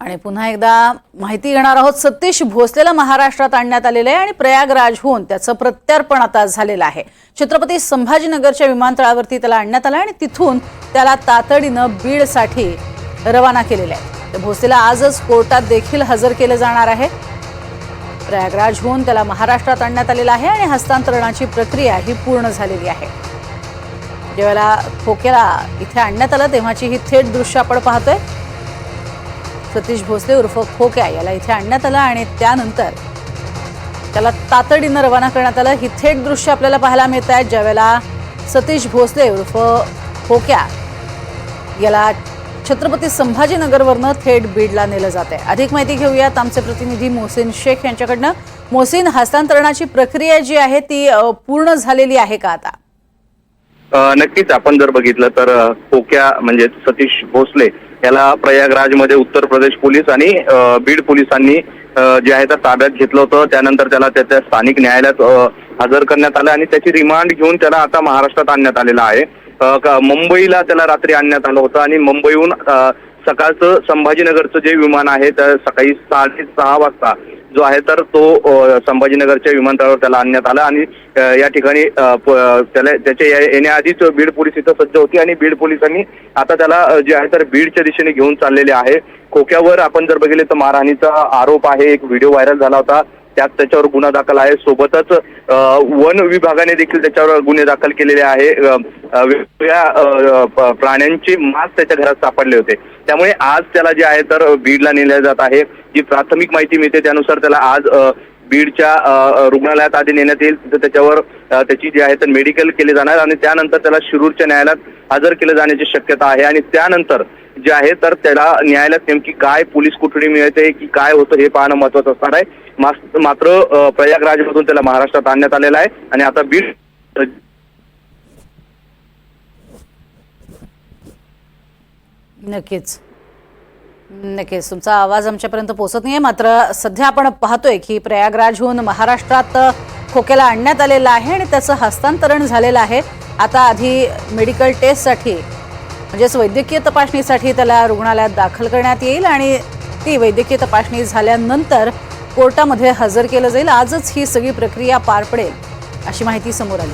आणि पुन्हा एकदा माहिती घेणार आहोत सतीश भोसलेला महाराष्ट्रात आणण्यात आलेलं आहे आणि प्रयागराजहून त्याचं प्रत्यार्पण आता झालेलं आहे. छत्रपती संभाजीनगरच्या विमानतळावरती त्याला आणण्यात आलं आणि तिथून त्याला तातडीनं बीडसाठी रवाना केलेलं आहे. तर भोसलेला आजच कोर्टात देखील हजर केलं जाणार आहे. प्रयागराजहून त्याला महाराष्ट्रात आणण्यात आलेलं आहे आणि हस्तांतरणाची प्रक्रिया ही पूर्ण झालेली आहे. ज्यावेळेला खोक्याला इथे आणण्यात आलं तेव्हाची ही थेट दृश्य आपण पाहतोय. सतीश भोसले उर्फ खोक्या याला इथे आणण्यात आलं आणि त्यानंतर त्याला तातडीनं रवाना करण्यात आलं. ही थेट दृश्य आपल्याला पाहायला मिळत आहेत ज्यावेळेला सतीश भोसले उर्फ खोक्या याला छत्रपती संभाजीनगरवरनं थेट बीडला नेलं जात आहे. अधिक माहिती घेऊयात आमचे प्रतिनिधी मोहसिन शेख यांच्याकडनं. मोहसिन हस्तांतरणाची प्रक्रिया जी आहे ती पूर्ण झालेली आहे का आता? नक्कीच. आपण जर बघितलं तर खोक्या म्हणजे सतीश भोसले याला प्रयागराजमध्ये उत्तर प्रदेश पोलीस आणि बीड पोलिसांनी जे आहे तर ताब्यात घेतलं होतं. त्यानंतर त्याला त्याच्या स्थानिक न्यायालयात हजर करण्यात आलं आणि त्याची रिमांड घेऊन त्याला आता महाराष्ट्रात आणण्यात आलेला आहे. मुंबईला त्याला रात्री आणण्यात आलं होतं आणि मुंबईहून सकाळचं संभाजीनगरचं जे विमान आहे त्या सकाळी साडे सहा वाजता जो आहे तर तो संभाजीनगरच्या विमानतळावर त्याला आणण्यात आला आणि या ठिकाणी त्याला त्याच्या येण्याआधीच बीड पोलीस इथं सज्ज होती आणि बीड पोलिसांनी आता त्याला जे आहे तर बीडच्या दिशेने घेऊन चाललेले आहे. खोक्यावर आपण जर बघितले तर मारहाणीचा आरोप आहे. एक व्हिडिओ व्हायरल झाला होता. त्यात त्याच्यावर गुन्हा दाखल आहे. सोबतच वन विभागाने देखील त्याच्यावर गुन्हे दाखल केलेले आहे. वेगवेगळ्या प्राण्यांचे मांस त्याच्या घरात सापडले होते. त्यामुळे आज त्याला जे आहे तर बीडला नेले जात आहे. जी प्राथमिक माहिती मिळते त्यानुसार त्याला आज बीडच्या रुग्णालयात आधी नेण्यात येईल. तिथं त्याच्यावर त्याची जी आहे तर मेडिकल केले जाणार आणि त्यानंतर त्याला शिरूरच्या न्यायालयात हजर केलं जाण्याची शक्यता आहे. आणि त्यानंतर जे आहे तर त्याला न्यायालयात नेमकी काय पोलीस कोठडी मिळते की काय होतं हे पाहणं महत्वाचं असणार आहे. मात्र प्रयागराजमधून त्याला महाराष्ट्रात आणण्यात आलेलं आहे. आणि आता बीड नक्कीच. नक्कीच. तुमचा आवाज आमच्यापर्यंत पोहोचत नाहीये. मात्र सध्या आपण पाहतोय की प्रयागराजहून महाराष्ट्रात खोक्याला आणण्यात आलेलं आहे आणि त्याचं हस्तांतरण झालेलं आहे. आता आधी मेडिकल टेस्टसाठी म्हणजेच वैद्यकीय तपासणीसाठी त्याला रुग्णालयात दाखल करण्यात येईल आणि ती वैद्यकीय तपासणी झाल्यानंतर कोर्टामध्ये हजर केलं जाईल. आजच ही सगळी प्रक्रिया पार पडेल अशी माहिती समोर आली.